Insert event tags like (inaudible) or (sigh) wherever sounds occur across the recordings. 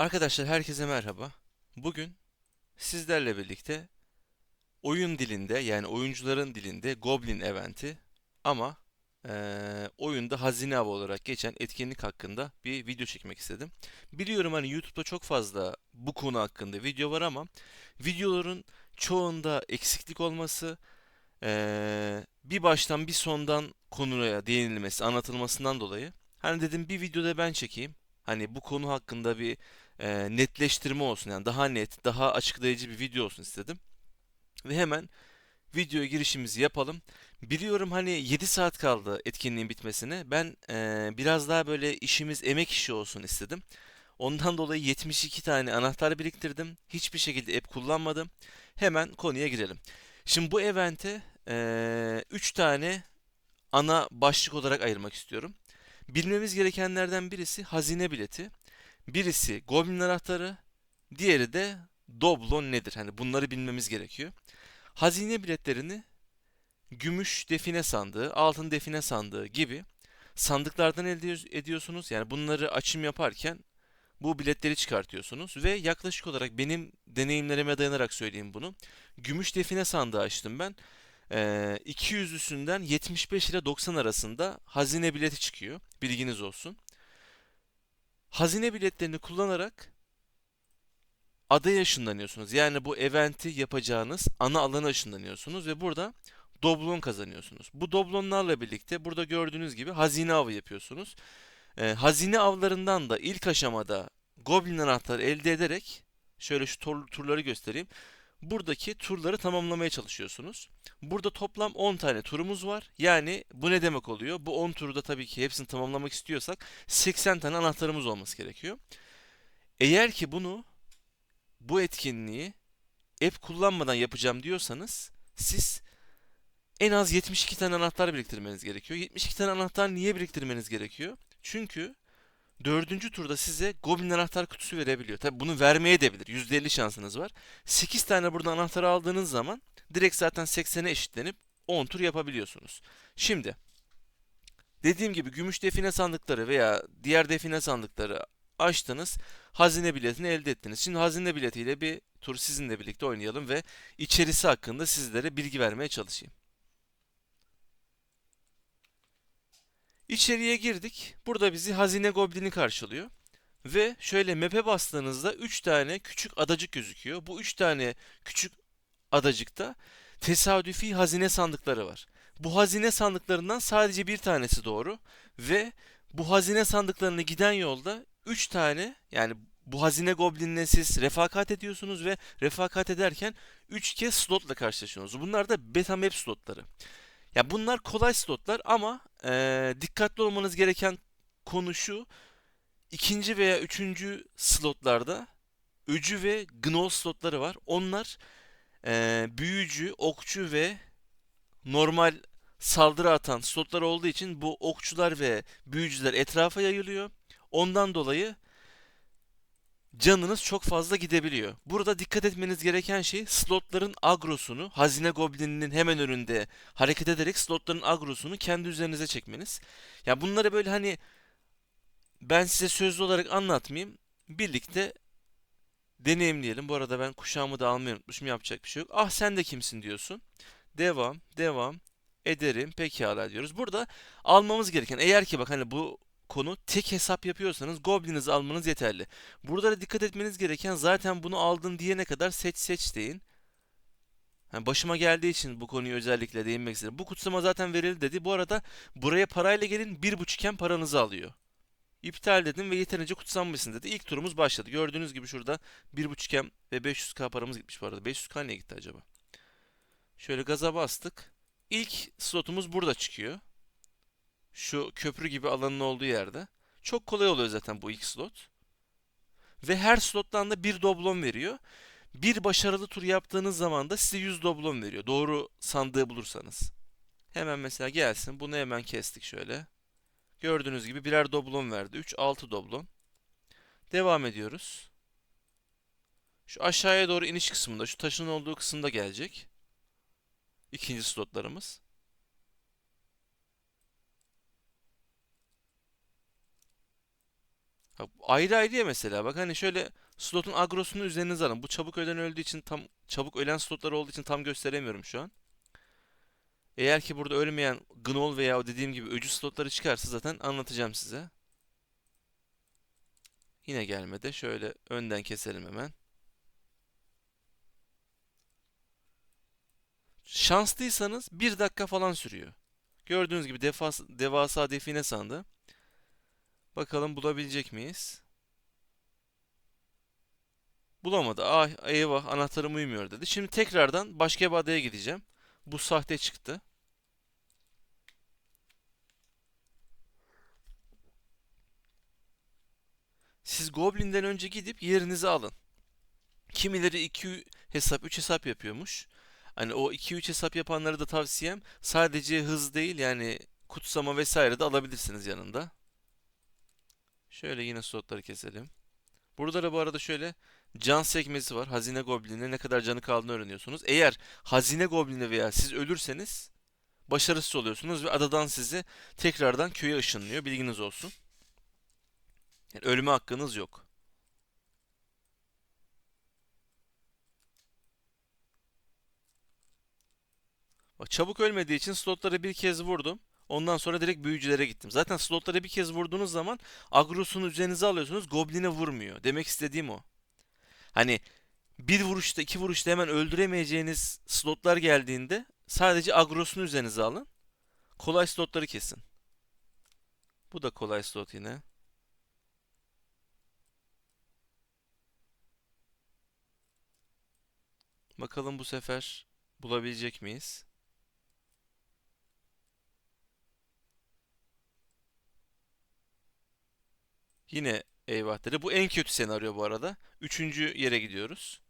Arkadaşlar herkese merhaba. Bugün sizlerle birlikte oyun dilinde yani oyuncuların dilinde Goblin eventi ama eee, oyunda hazine avı olarak geçen etkinlik hakkında bir video çekmek istedim. Biliyorum hani YouTube'da çok fazla bu konu hakkında video var ama videoların çoğunda eksiklik olması, eee, bir baştan bir sondan konuya değinilmesi, anlatılmasından dolayı hani dedim bir videoda ben çekeyim. Hani bu konu hakkında bir e, netleştirme olsun yani daha net, daha açıklayıcı bir video olsun istedim. Ve hemen videoya girişimizi yapalım. Biliyorum hani 7 saat kaldı etkinliğin bitmesine. Ben e, biraz daha böyle işimiz emek işi olsun istedim. Ondan dolayı 72 tane anahtar biriktirdim. Hiçbir şekilde app kullanmadım. Hemen konuya girelim. Şimdi bu evente e, 3 tane ana başlık olarak ayırmak istiyorum. Bilmemiz gerekenlerden birisi hazine bileti. Birisi Goblin anahtarı, diğeri de Doblon nedir? Hani bunları bilmemiz gerekiyor. Hazine biletlerini gümüş define sandığı, altın define sandığı gibi sandıklardan elde ediyorsunuz. Yani bunları açım yaparken bu biletleri çıkartıyorsunuz ve yaklaşık olarak benim deneyimlerime dayanarak söyleyeyim bunu. Gümüş define sandığı açtım ben. Ee, 200'lüsünden 75 ile 90 arasında hazine bileti çıkıyor. Bilginiz olsun. Hazine biletlerini kullanarak adaya ışınlanıyorsunuz. Yani bu eventi yapacağınız ana alana ışınlanıyorsunuz ve burada doblon kazanıyorsunuz. Bu doblonlarla birlikte burada gördüğünüz gibi hazine avı yapıyorsunuz. Ee, hazine avlarından da ilk aşamada Goblin anahtarı elde ederek şöyle şu tur, turları göstereyim. Buradaki turları tamamlamaya çalışıyorsunuz. Burada toplam 10 tane turumuz var. Yani bu ne demek oluyor? Bu 10 turda tabii ki hepsini tamamlamak istiyorsak 80 tane anahtarımız olması gerekiyor. Eğer ki bunu bu etkinliği app kullanmadan yapacağım diyorsanız siz en az 72 tane anahtar biriktirmeniz gerekiyor. 72 tane anahtar niye biriktirmeniz gerekiyor? Çünkü dördüncü turda size Goblin anahtar kutusu verebiliyor. Tabi bunu vermeye de bilir. %50 şansınız var. 8 tane burada anahtarı aldığınız zaman direkt zaten 80'e eşitlenip 10 tur yapabiliyorsunuz. Şimdi dediğim gibi gümüş define sandıkları veya diğer define sandıkları açtınız. Hazine biletini elde ettiniz. Şimdi hazine biletiyle bir tur sizinle birlikte oynayalım ve içerisi hakkında sizlere bilgi vermeye çalışayım. İçeriye girdik. Burada bizi hazine goblini karşılıyor. Ve şöyle map'e bastığınızda 3 tane küçük adacık gözüküyor. Bu 3 tane küçük adacıkta tesadüfi hazine sandıkları var. Bu hazine sandıklarından sadece bir tanesi doğru ve bu hazine sandıklarına giden yolda 3 tane yani bu hazine goblinine siz refakat ediyorsunuz ve refakat ederken 3 kez slotla karşılaşıyorsunuz. Bunlar da beta map slotları. Ya bunlar kolay slotlar ama e, dikkatli olmanız gereken konu şu. ikinci veya üçüncü slotlarda öcü ve gnoll slotları var. Onlar e, büyücü, okçu ve normal saldırı atan slotlar olduğu için bu okçular ve büyücüler etrafa yayılıyor. Ondan dolayı canınız çok fazla gidebiliyor. Burada dikkat etmeniz gereken şey slotların agrosunu hazine goblininin hemen önünde hareket ederek slotların agrosunu kendi üzerinize çekmeniz. Ya bunları böyle hani ben size sözlü olarak anlatmayayım. Birlikte deneyimleyelim. Bu arada ben kuşağımı da almayı unutmuşum. Yapacak bir şey yok. Ah sen de kimsin diyorsun. Devam, devam ederim. Pekala diyoruz. Burada almamız gereken eğer ki bak hani bu konu tek hesap yapıyorsanız Goblin'inizi almanız yeterli. Burada da dikkat etmeniz gereken zaten bunu aldın diyene kadar seç seç deyin. Yani başıma geldiği için bu konuyu özellikle değinmek istedim. Bu kutsama zaten verildi dedi. Bu arada buraya parayla gelin bir buçukken paranızı alıyor. İptal dedim ve yeterince kutsanmışsın dedi. İlk turumuz başladı. Gördüğünüz gibi şurada bir buçukken ve 500k paramız gitmiş bu arada. 500k niye gitti acaba? Şöyle gaza bastık. İlk slotumuz burada çıkıyor. Şu köprü gibi alanın olduğu yerde. Çok kolay oluyor zaten bu ilk slot. Ve her slottan da bir doblon veriyor. Bir başarılı tur yaptığınız zaman da size 100 doblon veriyor. Doğru sandığı bulursanız. Hemen mesela gelsin. Bunu hemen kestik şöyle. Gördüğünüz gibi birer doblon verdi. 3, 6 doblon. Devam ediyoruz. Şu aşağıya doğru iniş kısmında, şu taşın olduğu kısımda gelecek. İkinci slotlarımız. Ha, ayrı ayrı ya mesela bak hani şöyle slotun agrosunu üzerinize alın. Bu çabuk ölen öldüğü için tam çabuk ölen slotlar olduğu için tam gösteremiyorum şu an. Eğer ki burada ölmeyen Gnoll veya o dediğim gibi öcü slotları çıkarsa zaten anlatacağım size. Yine gelmedi. Şöyle önden keselim hemen. Şanslıysanız bir dakika falan sürüyor. Gördüğünüz gibi defas, devasa define sandı. Bakalım bulabilecek miyiz? Bulamadı. Ah eyvah anahtarım uymuyor dedi. Şimdi tekrardan başka bir adaya gideceğim. Bu sahte çıktı. Siz Goblin'den önce gidip yerinizi alın. Kimileri 2 hesap, 3 hesap yapıyormuş. Hani o 2-3 hesap yapanları da tavsiyem sadece hız değil yani kutsama vesaire de alabilirsiniz yanında. Şöyle yine slotları keselim. Burada da bu arada şöyle can sekmesi var. Hazine Goblin'e ne kadar canı kaldığını öğreniyorsunuz. Eğer Hazine Goblin'e veya siz ölürseniz başarısız oluyorsunuz ve adadan sizi tekrardan köye ışınlıyor. Bilginiz olsun. Yani ölme hakkınız yok. Bak çabuk ölmediği için slotları bir kez vurdum. Ondan sonra direkt büyücülere gittim. Zaten slotları bir kez vurduğunuz zaman agrosunu üzerinize alıyorsunuz. Goblin'e vurmuyor. Demek istediğim o. Hani bir vuruşta iki vuruşta hemen öldüremeyeceğiniz slotlar geldiğinde sadece agrosunu üzerinize alın. Kolay slotları kesin. Bu da kolay slot yine. Bakalım bu sefer bulabilecek miyiz? Yine eyvah dedi. Bu en kötü senaryo bu arada. Üçüncü yere gidiyoruz.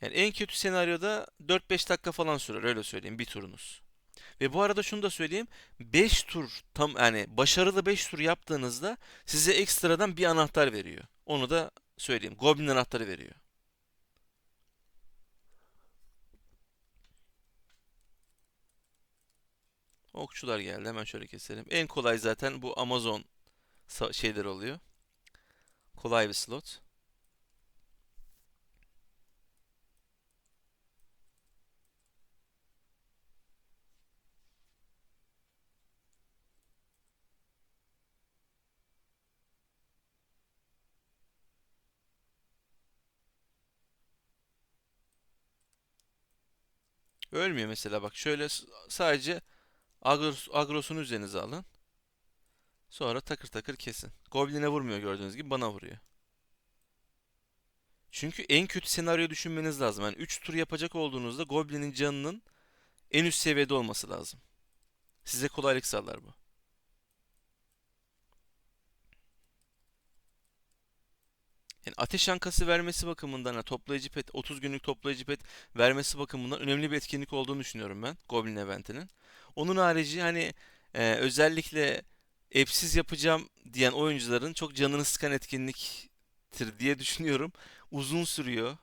Yani en kötü senaryoda 4-5 dakika falan sürer öyle söyleyeyim bir turunuz. Ve bu arada şunu da söyleyeyim. 5 tur tam yani başarılı 5 tur yaptığınızda size ekstradan bir anahtar veriyor. Onu da söyleyeyim. Goblin anahtarı veriyor. Okçular geldi. Hemen şöyle keselim. En kolay zaten bu Amazon şeyler oluyor. Kolay bir slot. Ölmüyor mesela bak şöyle sadece agros, agrosunu üzerinize alın. Sonra takır takır kesin. Goblin'e vurmuyor gördüğünüz gibi bana vuruyor. Çünkü en kötü senaryo düşünmeniz lazım. Yani 3 tur yapacak olduğunuzda Goblin'in canının en üst seviyede olması lazım. Size kolaylık sağlar bu. Yani ateş yankası vermesi bakımından, toplayıcı pet, 30 günlük toplayıcı pet vermesi bakımından önemli bir etkinlik olduğunu düşünüyorum ben Goblin eventinin. Onun harici hani e, özellikle app'siz yapacağım diyen oyuncuların çok canını sıkan etkinliktir diye düşünüyorum. Uzun sürüyor.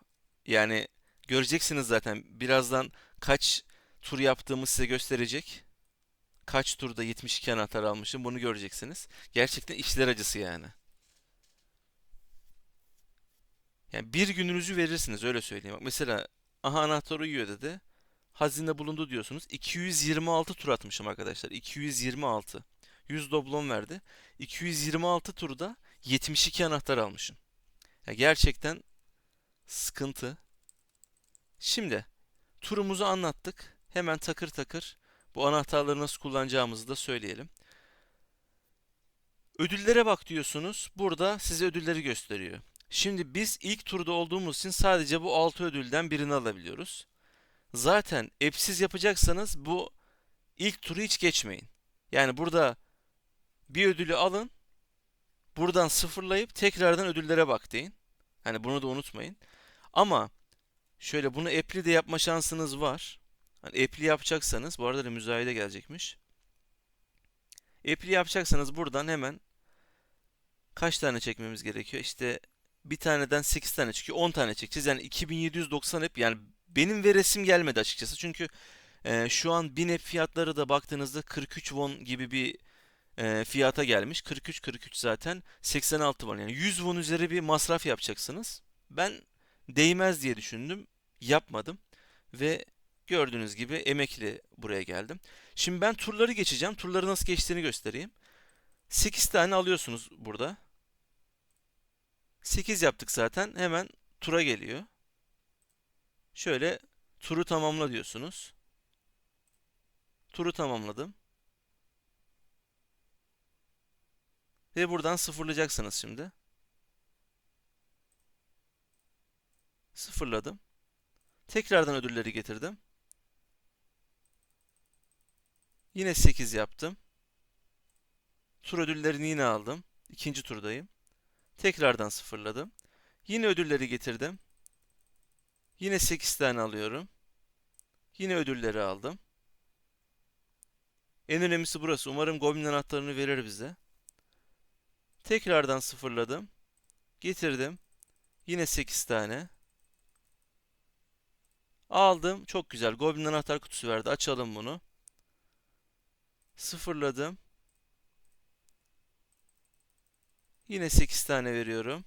Yani göreceksiniz zaten birazdan kaç tur yaptığımı size gösterecek. Kaç turda 72 anahtar almışım bunu göreceksiniz. Gerçekten işler acısı yani. Yani bir gününüzü verirsiniz öyle söyleyeyim. Bak mesela aha anahtar uyuyor dedi. Hazine bulundu diyorsunuz. 226 tur atmışım arkadaşlar. 226. 100 doblon verdi. 226 turda 72 anahtar almışım. Ya gerçekten sıkıntı. Şimdi turumuzu anlattık. Hemen takır takır bu anahtarları nasıl kullanacağımızı da söyleyelim. Ödüllere bak diyorsunuz. Burada size ödülleri gösteriyor. Şimdi biz ilk turda olduğumuz için sadece bu 6 ödülden birini alabiliyoruz. Zaten app'siz yapacaksanız bu ilk turu hiç geçmeyin. Yani burada bir ödülü alın. Buradan sıfırlayıp tekrardan ödüllere bak deyin. Hani bunu da unutmayın. Ama şöyle bunu app'li de yapma şansınız var. Hani app'li yapacaksanız bu arada da müzayede gelecekmiş. App'li yapacaksanız buradan hemen kaç tane çekmemiz gerekiyor? İşte bir taneden 8 tane çıkıyor. 10 tane çekeceğiz. Yani 2790 hep yani benim veresim gelmedi açıkçası. Çünkü e, şu an 1000 app fiyatları da baktığınızda 43 won gibi bir e, fiyata gelmiş. 43 43 zaten 86 var. Yani 100 won üzeri bir masraf yapacaksınız. Ben değmez diye düşündüm. Yapmadım. Ve gördüğünüz gibi emekli buraya geldim. Şimdi ben turları geçeceğim. Turları nasıl geçtiğini göstereyim. 8 tane alıyorsunuz burada. 8 yaptık zaten. Hemen tura geliyor. Şöyle turu tamamla diyorsunuz. Turu tamamladım. Ve buradan sıfırlayacaksınız şimdi. Sıfırladım. Tekrardan ödülleri getirdim. Yine 8 yaptım. Tur ödüllerini yine aldım. İkinci turdayım. Tekrardan sıfırladım. Yine ödülleri getirdim. Yine 8 tane alıyorum. Yine ödülleri aldım. En önemlisi burası. Umarım Goblin anahtarını verir bize. Tekrardan sıfırladım. Getirdim. Yine 8 tane. Aldım. Çok güzel. Goblin anahtar kutusu verdi. Açalım bunu. Sıfırladım. Yine 8 tane veriyorum.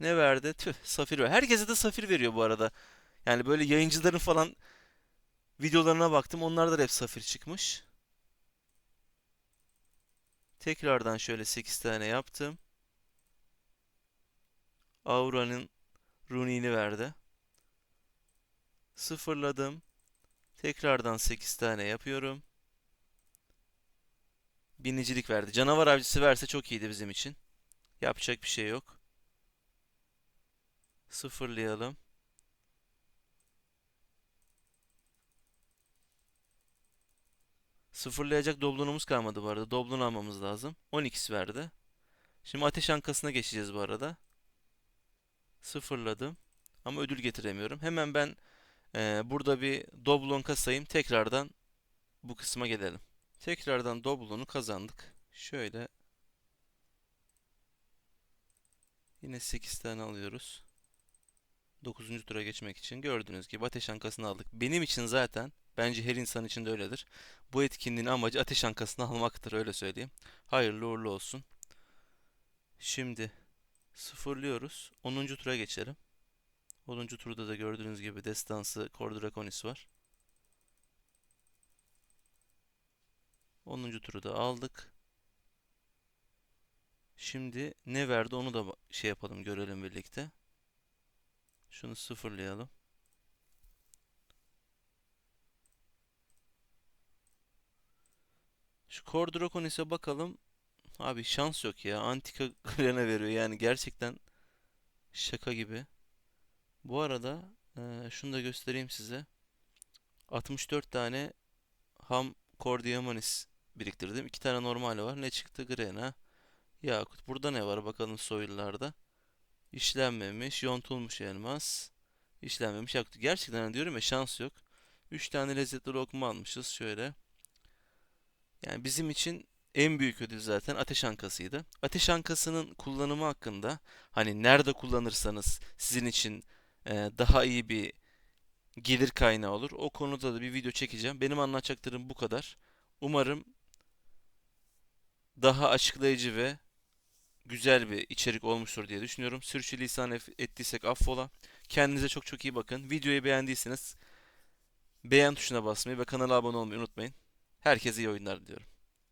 Ne verdi? Tüh, safir ver. Herkese de safir veriyor bu arada. Yani böyle yayıncıların falan videolarına baktım. Onlarda da hep safir çıkmış. Tekrardan şöyle 8 tane yaptım. Aura'nın runiğini verdi. Sıfırladım. Tekrardan 8 tane yapıyorum. Binicilik verdi. Canavar avcısı verse çok iyiydi bizim için. Yapacak bir şey yok. Sıfırlayalım. Sıfırlayacak doblonumuz kalmadı bu arada. Doblon almamız lazım. 12'si verdi. Şimdi ateş ankasına geçeceğiz bu arada. Sıfırladım. Ama ödül getiremiyorum. Hemen ben e, burada bir doblon kasayım. Tekrardan bu kısma gelelim. Tekrardan doblonu kazandık. Şöyle yine 8 tane alıyoruz. 9. tura geçmek için gördüğünüz gibi ateş ankasını aldık. Benim için zaten bence her insan için de öyledir. Bu etkinliğin amacı ateş ankasını almaktır öyle söyleyeyim. Hayırlı uğurlu olsun. Şimdi sıfırlıyoruz. 10. tura geçelim. 10. turda da gördüğünüz gibi destansı Kordrakonis var. 10. turu da aldık. Şimdi ne verdi onu da şey yapalım görelim birlikte. Şunu sıfırlayalım. Şu Kordrakonis'e bakalım. Abi şans yok ya. Antika (laughs) Gren'e veriyor. Yani gerçekten şaka gibi. Bu arada e, şunu da göstereyim size. 64 tane ham Cordiamonis biriktirdim. 2 tane normal var. Ne çıktı? Grena. Yakut. Burada ne var? Bakalım soyullarda. İşlenmemiş. Yontulmuş elmas. İşlenmemiş. Gerçekten hani diyorum ya şans yok. 3 tane lezzetli lokma almışız. Şöyle. Yani bizim için en büyük ödül zaten ateş ankasıydı. Ateş ankasının kullanımı hakkında hani nerede kullanırsanız sizin için e, daha iyi bir gelir kaynağı olur. O konuda da bir video çekeceğim. Benim anlatacaklarım bu kadar. Umarım daha açıklayıcı ve güzel bir içerik olmuştur diye düşünüyorum. Sürçülisan ettiysek affola. Kendinize çok çok iyi bakın. Videoyu beğendiyseniz beğen tuşuna basmayı ve kanala abone olmayı unutmayın. Herkese iyi oyunlar diliyorum.